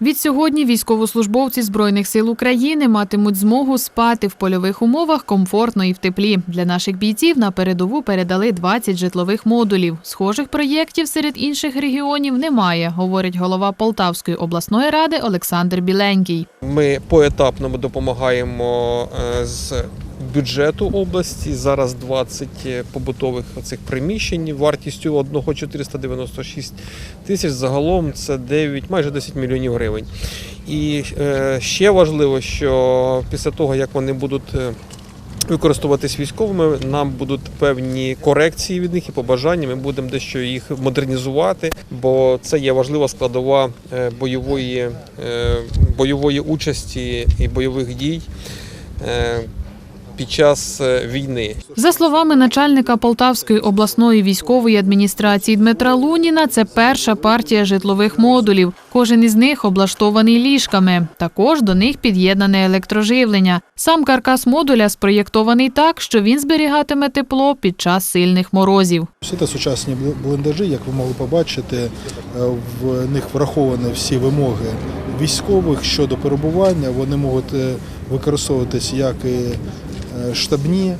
Відсьогодні військовослужбовці Збройних сил України матимуть змогу спати в польових умовах комфортно і в теплі. Для наших бійців на передову передали 20 житлових модулів. Схожих проєктів серед інших регіонів немає, говорить голова Полтавської обласної ради Олександр Біленький. Ми поетапно допомагаємо е, з бюджету області. Зараз 20 побутових цих приміщень вартістю одного 496 тисяч. Загалом це 9, майже 10 мільйонів гривень. І е, ще важливо, що після того, як вони будуть е, використовуватись військовими, нам будуть певні корекції від них і побажання. Ми будемо дещо їх модернізувати, бо це є важлива складова е, бойової, е, бойової участі і бойових дій. Під час е, війни За словами начальника Полтавської обласної військової адміністрації Дмитра Луніна, це перша партія житлових модулів. Кожен із них облаштований ліжками. Також до них під'єднане електроживлення. Сам каркас модуля спроєктований так, що він зберігатиме тепло під час сильних морозів. Всі це сучасні бліндажі, як ви могли побачити, е, в них враховані всі вимоги військових щодо перебування. Вони можуть е, використовуватись як і штабні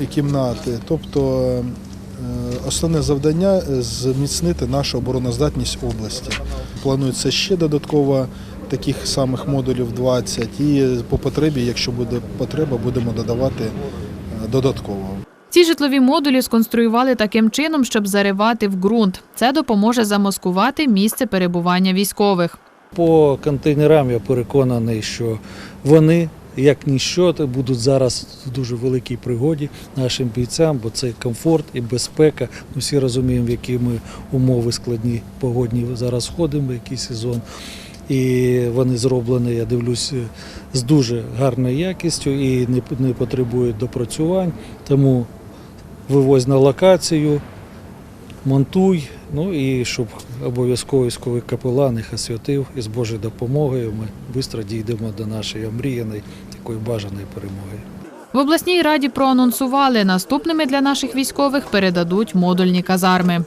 е, кімнати. Тобто е, основне завдання зміцнити нашу обороноздатність області. Планується ще додатково таких самих модулів 20 і по потребі, якщо буде потреба, будемо додавати е, додатково. Ці житлові модулі сконструювали таким чином, щоб заривати в ґрунт. Це допоможе замаскувати місце перебування військових. По контейнерам я переконаний, що вони, як ніщо, будуть зараз в дуже великій пригоді нашим бійцям, бо це комфорт і безпека. Ми всі розуміємо, в які ми умови складні погодні зараз входимо, який сезон. І вони зроблені, я дивлюсь, з дуже гарною якістю і не потребують допрацювань. Тому вивозь на локацію, монтуй, ну і щоб обов'язково військовий капелан їх освятив і з Божою допомогою ми швидко дійдемо до нашої омріяної такої бажаної перемоги. В обласній раді проанонсували, наступними для наших військових передадуть модульні казарми.